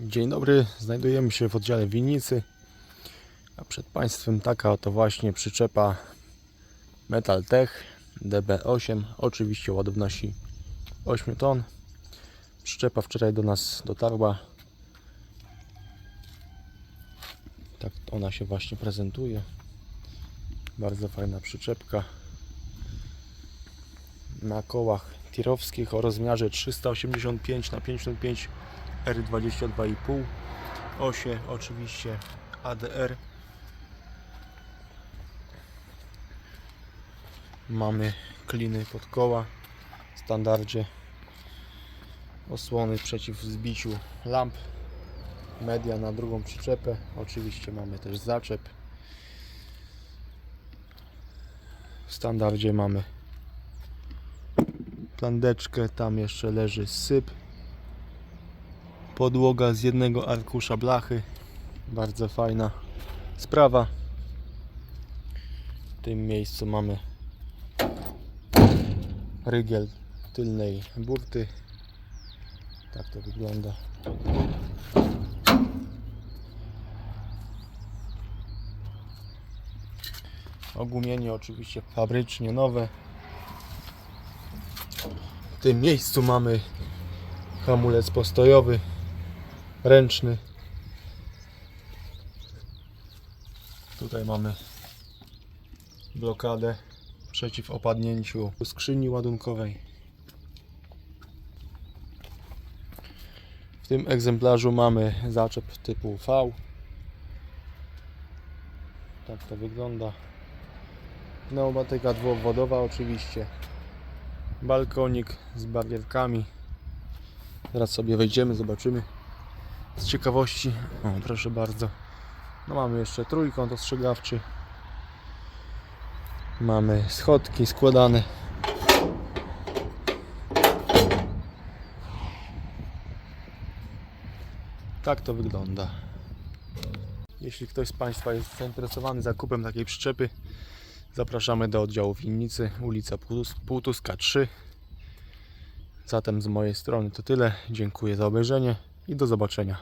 Dzień dobry, znajdujemy się w oddziale winnicy, a przed Państwem taka oto właśnie przyczepa Metal Tech DB8, oczywiście ładowności 8 ton. Przyczepa wczoraj do nas dotarła. Tak ona się właśnie prezentuje. Bardzo fajna przyczepka na kołach tirowskich o rozmiarze 385 na 55 R22,5 osie oczywiście ADR mamy kliny pod koła. W standardzie osłony przeciw zbiciu lamp. Media na drugą przyczepę. Oczywiście mamy też zaczep. W standardzie mamy plandeczkę tam jeszcze leży syp podłoga z jednego arkusza blachy. Bardzo fajna sprawa. W tym miejscu mamy rygiel tylnej burty. Tak to wygląda. Ogumienie oczywiście fabrycznie nowe. W tym miejscu mamy hamulec postojowy ręczny. Tutaj mamy blokadę przeciw opadnięciu skrzyni ładunkowej. W tym egzemplarzu mamy zaczep typu V. Tak to wygląda. Pneumatyka dwuobwodowa oczywiście. Balkonik z barierkami. Zaraz sobie wejdziemy, zobaczymy z ciekawości. O, proszę bardzo. No mamy jeszcze trójkąt ostrzegawczy. Mamy schodki składane. Tak to wygląda. Jeśli ktoś z Państwa jest zainteresowany zakupem takiej przyczepy, zapraszamy do oddziału winnicy, ulica Półtus- Półtuska 3. Zatem z mojej strony to tyle. Dziękuję za obejrzenie i do zobaczenia.